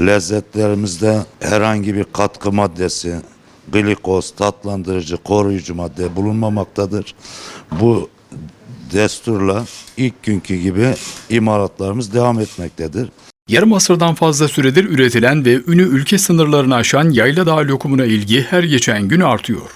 Lezzetlerimizde herhangi bir katkı maddesi, glikoz, tatlandırıcı, koruyucu madde bulunmamaktadır. Bu desturla ilk günkü gibi imalatlarımız devam etmektedir. Yarım asırdan fazla süredir üretilen ve ünü ülke sınırlarını aşan Yayladağ lokumuna ilgi her geçen gün artıyor.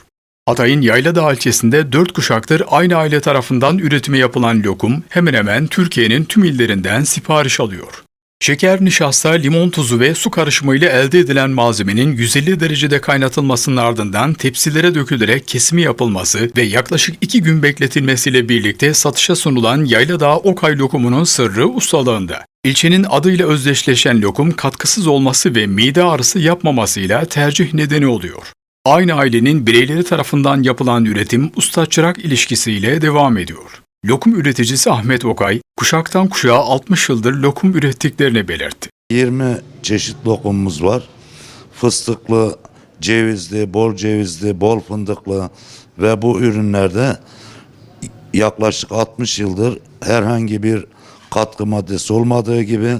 Hatay'ın Yayladağ ilçesinde dört kuşaktır aynı aile tarafından üretimi yapılan lokum hemen hemen Türkiye'nin tüm illerinden sipariş alıyor. Şeker, nişasta, limon tuzu ve su karışımıyla elde edilen malzemenin 150 derecede kaynatılmasının ardından tepsilere dökülerek kesimi yapılması ve yaklaşık 2 gün bekletilmesiyle birlikte satışa sunulan Yayladağ Okay lokumunun sırrı ustalığında. İlçenin adıyla özdeşleşen lokum katkısız olması ve mide ağrısı yapmamasıyla tercih nedeni oluyor. Aynı ailenin bireyleri tarafından yapılan üretim usta-çırak ilişkisiyle devam ediyor. Lokum üreticisi Ahmet Okay, kuşaktan kuşağa 60 yıldır lokum ürettiklerini belirtti. 20 çeşit lokumumuz var. Fıstıklı, cevizli, bol cevizli, bol fındıklı ve bu ürünlerde yaklaşık 60 yıldır herhangi bir katkı maddesi olmadığı gibi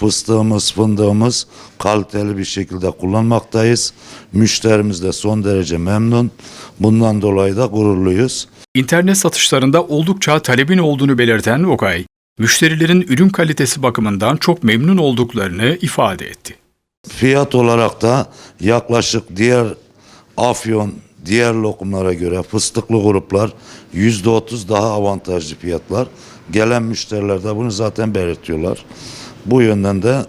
fıstığımız, fındığımız kaliteli bir şekilde kullanmaktayız. Müşterimiz de son derece memnun. Bundan dolayı da gururluyuz. İnternet satışlarında oldukça talebin olduğunu belirten Okay, müşterilerin ürün kalitesi bakımından çok memnun olduklarını ifade etti. Fiyat olarak da yaklaşık diğer afyon, diğer lokumlara göre fıstıklı gruplar yüzde otuz daha avantajlı fiyatlar. Gelen müşteriler de bunu zaten belirtiyorlar. Bu yönden de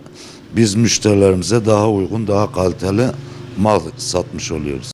biz müşterilerimize daha uygun, daha kaliteli mal satmış oluyoruz.